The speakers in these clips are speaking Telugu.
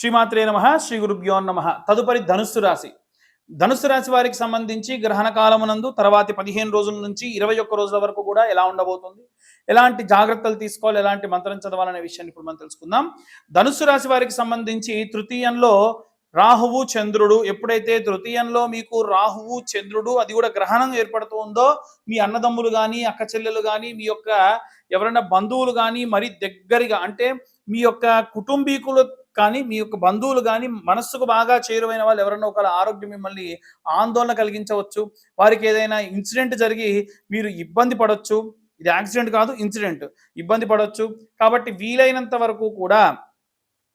శ్రీమాత్రే నమ శ్రీ గురుభ్యో నమ. తదుపరి ధనుస్సు రాశి. ధనుస్సు రాశి వారికి సంబంధించి గ్రహణ కాలమునందు తర్వాతి పదిహేను రోజుల నుంచి ఇరవై ఒక్క రోజుల వరకు కూడా ఎలా ఉండబోతుంది? ఎలాంటి జాగ్రత్తలు తీసుకోవాలి? ఎలాంటి మంత్రం చదవాలనే విషయాన్ని ఇప్పుడు మనం తెలుసుకుందాం. ధనుస్సు రాశి వారికి సంబంధించి తృతీయంలో రాహువు చంద్రుడు. ఎప్పుడైతే తృతీయంలో మీకు రాహువు చంద్రుడు అది కూడా గ్రహణం ఏర్పడుతూ ఉందో మీ అన్నదమ్ములు కానీ అక్క చెల్లెలు కానీ మీ యొక్క ఎవరైనా బంధువులు కానీ మరి దగ్గరగా అంటే మీ యొక్క కుటుంబీకులు కానీ మీ యొక్క బంధువులు కానీ మనస్సుకు బాగా చేరువైన వాళ్ళు ఎవరైనా ఒకళ్ళ ఆరోగ్యం మిమ్మల్ని ఆందోళన కలిగించవచ్చు వారికి ఏదైనా ఇన్సిడెంట్ జరిగి మీరు ఇబ్బంది పడవచ్చు ఇది యాక్సిడెంట్ కాదు ఇన్సిడెంట్ ఇబ్బంది పడవచ్చు కాబట్టి వీలైనంత వరకు కూడా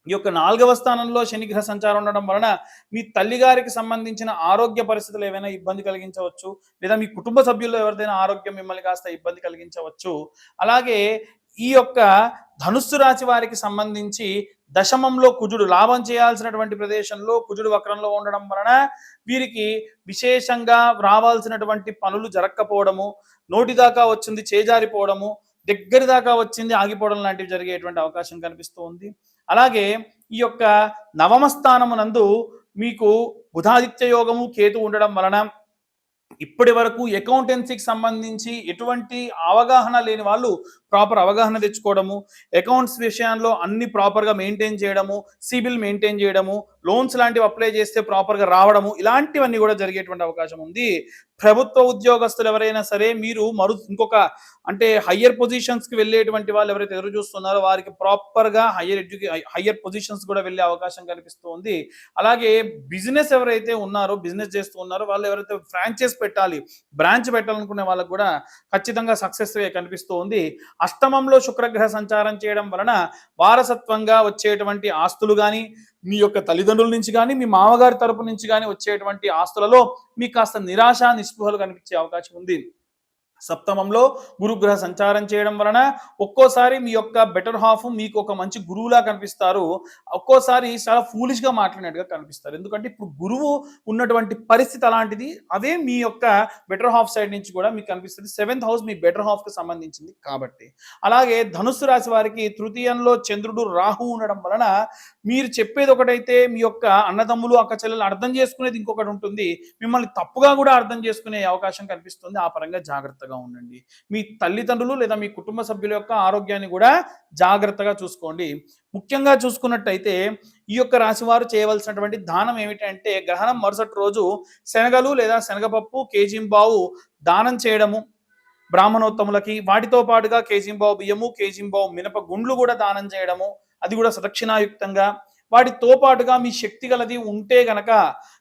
ఈ యొక్క నాలుగవ స్థానంలో శనిగ్రహ సంచారం ఉండడం వలన మీ తల్లిగారికి సంబంధించిన ఆరోగ్య పరిస్థితులు ఏవైనా ఇబ్బంది కలిగించవచ్చు లేదా మీ కుటుంబ సభ్యుల్లో ఎవరిదైనా ఆరోగ్యం మిమ్మల్ని కాస్త ఇబ్బంది కలిగించవచ్చు. అలాగే ఈ యొక్క ధనుస్సు రాశి వారికి సంబంధించి దశమంలో కుజుడు లాభం చేయాల్సినటువంటి ప్రదేశంలో కుజుడు వక్రంలో ఉండడం వలన వీరికి విశేషంగా రావాల్సినటువంటి పనులు జరగకపోవడము నోటి దాకా వచ్చింది చేజారిపోవడము దగ్గర దాకా వచ్చింది ఆగిపోవడం లాంటివి జరిగేటువంటి అవకాశం కనిపిస్తూ ఉంది. అలాగే ఈ యొక్క నవమ స్థానమునందు మీకు బుధాదిత్య యోగము కేతు ఉండడం వలన ఇప్పటి వరకు అకౌంటెన్సీకి సంబంధించి ఎటువంటి అవగాహన లేని వాళ్ళు ప్రాపర్ అవగాహన తెచ్చుకోవడము అకౌంట్స్ విషయంలో అన్ని ప్రాపర్గా మెయింటైన్ చేయడము సిబిల్ మెయింటైన్ చేయడము లోన్స్ లాంటివి అప్లై చేస్తే ప్రాపర్గా రావడము ఇలాంటివన్నీ కూడా జరిగేటువంటి అవకాశం ఉంది. ప్రభుత్వ ఉద్యోగస్తులు ఎవరైనా సరే మీరు మరు ఇంకొక అంటే హయ్యర్ పొజిషన్స్కి వెళ్ళేటువంటి వాళ్ళు ఎవరైతే ఎదురు చూస్తున్నారో వారికి ప్రాపర్గా హయ్యర్ ఎడ్యుకే హయ్యర్ పొజిషన్స్ కూడా వెళ్ళే అవకాశం కనిపిస్తుంది అలాగే బిజినెస్ ఎవరైతే ఉన్నారో బిజినెస్ చేస్తూ ఉన్నారో వాళ్ళు ఎవరైతే ఫ్రాంచైజ్ పెట్టాలి బ్రాంచ్ పెట్టాలనుకునే వాళ్ళకు కూడా ఖచ్చితంగా సక్సెస్ కనిపిస్తూ ఉంది. అష్టమంలో శుక్రగ్రహ సంచారం చేయడం వలన వారసత్వంగా వచ్చేటువంటి ఆస్తులు కానీ మీ యొక్క తల్లిదండ్రుల నుంచి కానీ మీ మామగారి తరపు నుంచి కానీ వచ్చేటువంటి ఆస్తులలో మీకు కాస్త నిరాశ నిస్పృహలు కనిపించే అవకాశం ఉంది. సప్తమంలో గురుగ్రహ సంచారం చేయడం వలన ఒక్కోసారి మీ యొక్క బెటర్ హాఫ్ మీకు ఒక మంచి గురువులా కనిపిస్తారు. ఒక్కోసారి చాలా ఫూలిష్గా మాట్లాడినట్టుగా కనిపిస్తారు. ఎందుకంటే ఇప్పుడు గురువు ఉన్నటువంటి పరిస్థితి అలాంటిది. అదే మీ యొక్క బెటర్ హాఫ్ సైడ్ నుంచి కూడా మీకు కనిపిస్తుంది. సెవెంత్ హౌస్ మీ బెటర్ హాఫ్కి సంబంధించింది కాబట్టి. అలాగే ధనుస్సు రాశి వారికి తృతీయంలో చంద్రుడు రాహు ఉండడం వలన మీరు చెప్పేది ఒకటైతే మీ యొక్క అన్నదమ్ములు అక్క చెల్లెలు అర్థం చేసుకునేది ఇంకొకటి ఉంటుంది. మిమ్మల్ని తప్పుగా కూడా అర్థం చేసుకునే అవకాశం కనిపిస్తుంది. ఆ పరంగా జాగ్రత్తగా ఉండండి. మీ తల్లిదండ్రులు లేదా మీ కుటుంబ సభ్యుల యొక్క ఆరోగ్యాన్ని కూడా జాగ్రత్తగా చూసుకోండి. ముఖ్యంగా చూసుకున్నట్టయితే ఈ యొక్క రాశి వారు చేయవలసినటువంటి దానం ఏమిటంటే గ్రహణం మరుసటి రోజు శనగలు లేదా శనగపప్పు కేజీంబావు దానం చేయడము బ్రాహ్మణోత్తములకి వాటితో పాటుగా కేజీంబావు బియ్యము కేజీంబావు మినప గుండ్లు కూడా దానం చేయడము అది కూడా సదక్షిణాయుక్తంగా వాటితో పాటుగా మీ శక్తి గలది ఉంటే గనక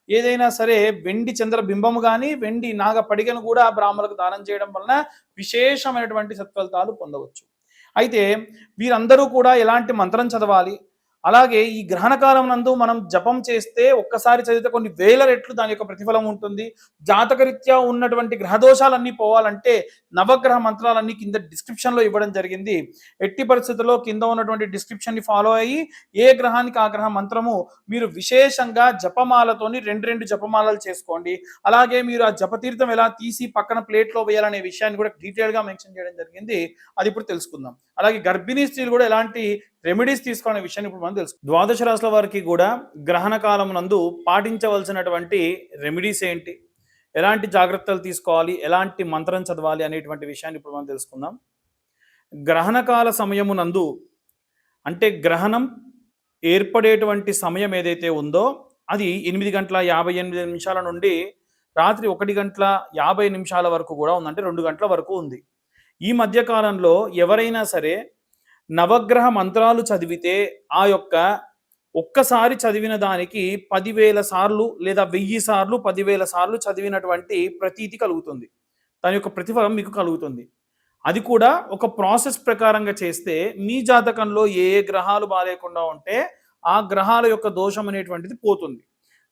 ఏదైనా సరే వెండి చంద్రబింబము కానీ వెండి నాగ పడిగను కూడా బ్రాహ్మణులకు దానం చేయడం వలన విశేషమైనటువంటి సత్ఫలితాలు పొందవచ్చు. అయితే వీరందరూ కూడా ఎలాంటి మంత్రం చదవాలి? అలాగే ఈ గ్రహణ కాలం నందు మనం జపం చేస్తే ఒక్కసారి చదివితే కొన్ని వేల రెట్లు దాని యొక్క ప్రతిఫలం ఉంటుంది. జాతకరీత్యా ఉన్నటువంటి గ్రహదోషాలన్నీ పోవాలంటే నవగ్రహ మంత్రాలన్నీ కింద డిస్క్రిప్షన్లో ఇవ్వడం జరిగింది. ఎట్టి పరిస్థితుల్లో కింద ఉన్నటువంటి డిస్క్రిప్షన్ని ఫాలో అయ్యి ఏ గ్రహానికి ఆ గ్రహ మంత్రము మీరు విశేషంగా జపమాలతోని రెండు రెండు జపమాలలు చేసుకోండి. అలాగే మీరు ఆ జపతీర్థం ఎలా తీసి పక్కన ప్లేట్లో వేయాలనే విషయాన్ని కూడా డీటెయిల్గా మెన్షన్ చేయడం జరిగింది. అది ఇప్పుడు తెలుసుకుందాం. అలాగే గర్భిణీ స్త్రీలు కూడా ఎలాంటి రెమెడీస్ తీసుకునే విషయాన్ని ఇప్పుడు మనం తెలుసు ద్వాదశ రాశుల వారికి కూడా గ్రహణ కాలం నందు పాటించవలసినటువంటి రెమెడీస్ ఏంటి? ఎలాంటి జాగ్రత్తలు తీసుకోవాలి? ఎలాంటి మంత్రం చదవాలి? అనేటువంటి విషయాన్ని ఇప్పుడు మనం తెలుసుకుందాం. గ్రహణ కాల సమయమునందు అంటే గ్రహణం ఏర్పడేటువంటి సమయం ఏదైతే ఉందో అది ఎనిమిది గంటల యాభై ఎనిమిది నిమిషాల నుండి రాత్రి ఒకటి గంటల యాభై నిమిషాల వరకు కూడా ఉందంటే రెండు గంటల వరకు ఉంది. ఈ మధ్య కాలంలో ఎవరైనా సరే నవగ్రహ మంత్రాలు చదివితే ఆ యొక్క ఒక్కసారి చదివిన దానికి పదివేల సార్లు లేదా వెయ్యి సార్లు పదివేల సార్లు చదివినటువంటి ప్రతీతి కలుగుతుంది. దాని యొక్క ప్రతిఫలం మీకు కలుగుతుంది. అది కూడా ఒక ప్రాసెస్ ప్రకారంగా చేస్తే మీ జాతకంలో ఏ ఏ గ్రహాలు బాగాలేకుండా ఉంటే ఆ గ్రహాల యొక్క దోషం అనేటువంటిది పోతుంది.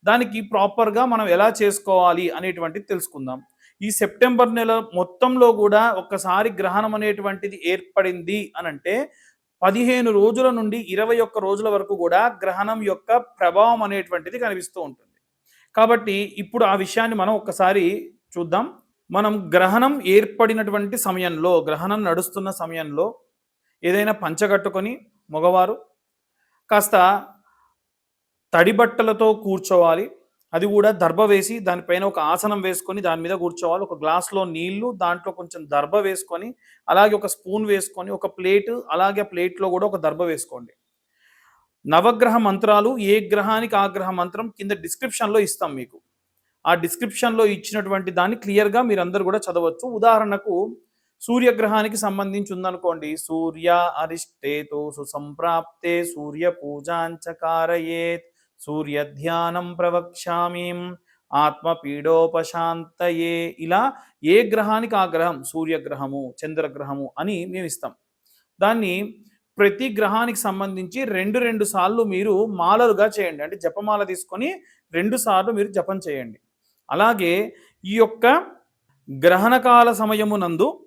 దానికి ప్రాపర్గా మనం ఎలా చేసుకోవాలి అనేటువంటిది తెలుసుకుందాం. ఈ సెప్టెంబర్ నెల మొత్తంలో కూడా ఒక్కసారి గ్రహణం అనేటువంటిది ఏర్పడింది అని అంటే పదిహేను రోజుల నుండి ఇరవై ఒక్క రోజుల వరకు కూడా గ్రహణం యొక్క ప్రభావం అనేటువంటిది కనిపిస్తూ ఉంటుంది. కాబట్టి ఇప్పుడు ఆ విషయాన్ని మనం ఒక్కసారి చూద్దాం. మనం గ్రహణం ఏర్పడినటువంటి సమయంలో గ్రహణం నడుస్తున్న సమయంలో ఏదైనా పంచగట్టుకొని మగవారు కాస్త తడి బట్టలతో కూర్చోవాలి. అది కూడా దర్భ వేసి దానిపైన ఒక ఆసనం వేసుకొని దాని మీద కూర్చోవాలి. ఒక గ్లాస్లో నీళ్ళు దాంట్లో కొంచెం దర్భ వేసుకొని అలాగే ఒక స్పూన్ వేసుకొని ఒక ప్లేట్ అలాగే ప్లేట్లో కూడా ఒక దర్భ వేసుకోండి. నవగ్రహ మంత్రాలు ఏ గ్రహానికి ఆ గ్రహ మంత్రం కింద డిస్క్రిప్షన్లో ఇస్తాం మీకు. ఆ డిస్క్రిప్షన్లో ఇచ్చినటువంటి దాన్ని క్లియర్గా మీరందరూ కూడా చదవచ్చు. ఉదాహరణకు సూర్యగ్రహానికి సంబంధించి ఉందనుకోండి. సూర్య అరిష్టేతో సుసంప్రాప్తే సూర్య పూజాంచకారయేత్. సూర్యధ్యానం ప్రవక్ష్యామి. ఆత్మపీడోపశాంతయే. ఇలా ఏ గ్రహానికి ఆ గ్రహం? సూర్యగ్రహము చంద్రగ్రహము అని మేము ఇస్తాం. దాన్ని ప్రతి గ్రహానికి సంబంధించి రెండు రెండు సార్లు మీరు మాలలుగా చేయండి. అంటే జపమాల తీసుకొని రెండు సార్లు మీరు జపం చేయండి. అలాగే ఈ యొక్క గ్రహణకాల సమయమునందు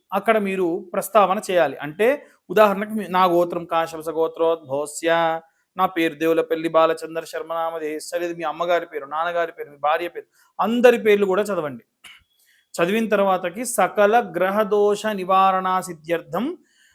అక్కడ మీరు ప్రస్తావన చేయాలి. అంటే ఉదాహరణకు నా గోత్రం కాశంస గోత్రోద్భోస్య నా పేరు దేవులపల్లి బాలచంద్ర శర్మ నామధేశ్య లేదు మీ అమ్మగారి పేరు నాన్నగారి పేరు మీ భార్య పేరు అందరి పేర్లు కూడా చదవండి. చదివిన తర్వాతకి సకల గ్రహదోష నివారణా సిద్ధ్యర్థం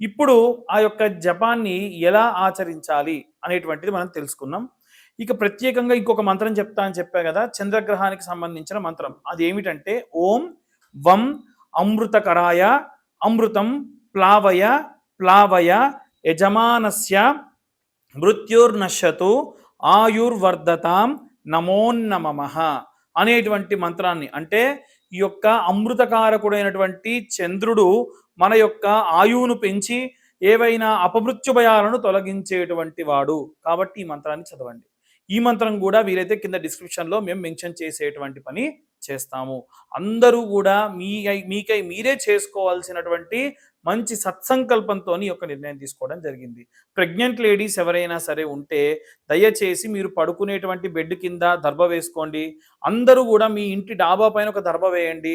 ఇప్పుడు ఆ యొక్క జపాన్ని ఎలా ఆచరించాలి అనేటువంటిది మనం తెలుసుకున్నాం. ఇక ప్రత్యేకంగా ఇంకొక మంత్రం చెప్తా అని చెప్పా కదా చంద్రగ్రహానికి సంబంధించిన మంత్రం. అది ఏమిటంటే ఓం వం అమృతకరాయ అమృతం ప్లావయ ప్లావయ యజమానస్య మృత్యుర్నశ్యతు ఆయుర్వర్ధతాం నమోన్నమ అనేటువంటి మంత్రాన్ని. అంటే ఈ యొక్క అమృతకారకుడైనటువంటి చంద్రుడు మన యొక్క ఆయువును పెంచి ఏవైనా అపమృత్యు భయాలను తొలగించేటువంటి వాడు. కాబట్టి ఈ మంత్రాన్ని చదవండి. ఈ మంత్రం కూడా వీలైతే కింద డిస్క్రిప్షన్లో మేము మెన్షన్ చేసేటువంటి పని చేస్తాము. అందరూ కూడా మీ మీకై మీరే చేసుకోవాల్సినటువంటి మంచి సత్సంకల్పంతో ఒక యొక్క నిర్ణయం తీసుకోవడం జరిగింది. ప్రెగ్నెంట్ లేడీస్ ఎవరైనా సరే ఉంటే దయచేసి మీరు పడుకునేటువంటి బెడ్ కింద దర్భ వేసుకోండి. అందరూ కూడా మీ ఇంటి డాబా పైన ఒక దర్భ వేయండి.